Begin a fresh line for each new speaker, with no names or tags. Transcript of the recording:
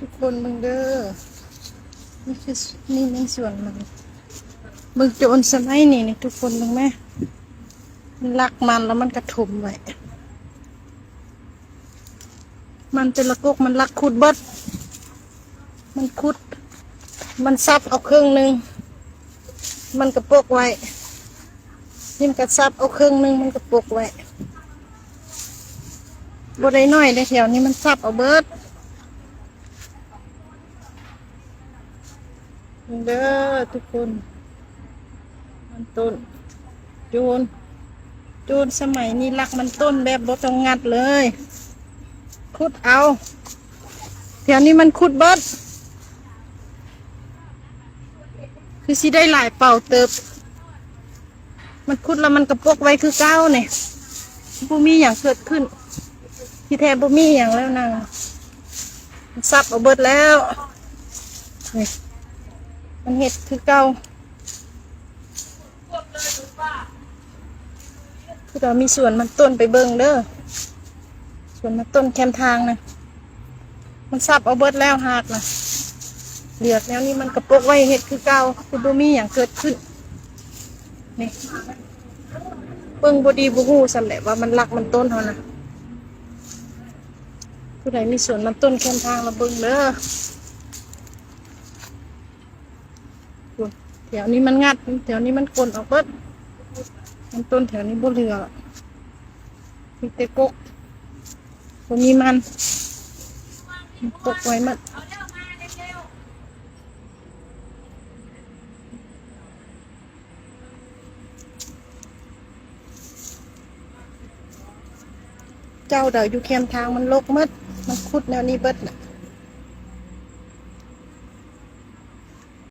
ทุกคนมึงเด้อนี่คือนี่ในส่วนมันมึงโจรสมัยนี่นี่ทุกคนมึงแม่มันลักมันแล้วมันกระถมไว้มันเป็นละกกมันลักขุดเบิด มันขุด มันซับเอาครึ่งหนึ่งมันกระปกไว้นี่มันกระซับเอาครึ่งหนึ่งมันกระปกไว้บได้น้อยได้แถวนี้มันซับเอาเบิด เด้อทุกคนมันต้น จูน จูนสมัยนี้รักมันต้นแบบบ่ต้องงัดเลยขุดเอาแถวนี้มันขุดเบิดคือสิได้หลายเป่าเติบ มันคุดแล้วมันกระปกไว้คือเก้าเนี่ยบ่มีอย่างเกิดขึ้น ที่แท้บ่มีอย่างแล้วนางมันซับเอาเบิดแล้วนี่ มันเห็ดคือเก้าคือเรามีส่วนมันต้นไปเบิ่งเด้อส่วนมันต้นแคมทางนะมันซับเอาเบิดแล้วหากนะเหลือแล้วนี่มันกระปกไว้เห็ดคือเก่าคือบ่มีอย่างเกิดขึ้นนี่เบิ่งบดีบ่ฮู้สำแหละว่ามันรักมันต้นเท่านะผู้ใดมีส่วนมันต้นแค่ทางละเบิ่งเด้อโอ้ย แถวนี้มันงัด แถวนี้มันกลนออกเบิดมันต้นแถวนี้บ่เหลือมีแต่กกบ่มีมันมันกกไว้มันเจ้าเดาอยู่แคมทางมันลกหมดมันคุดแนวนี้เบิดน่ะ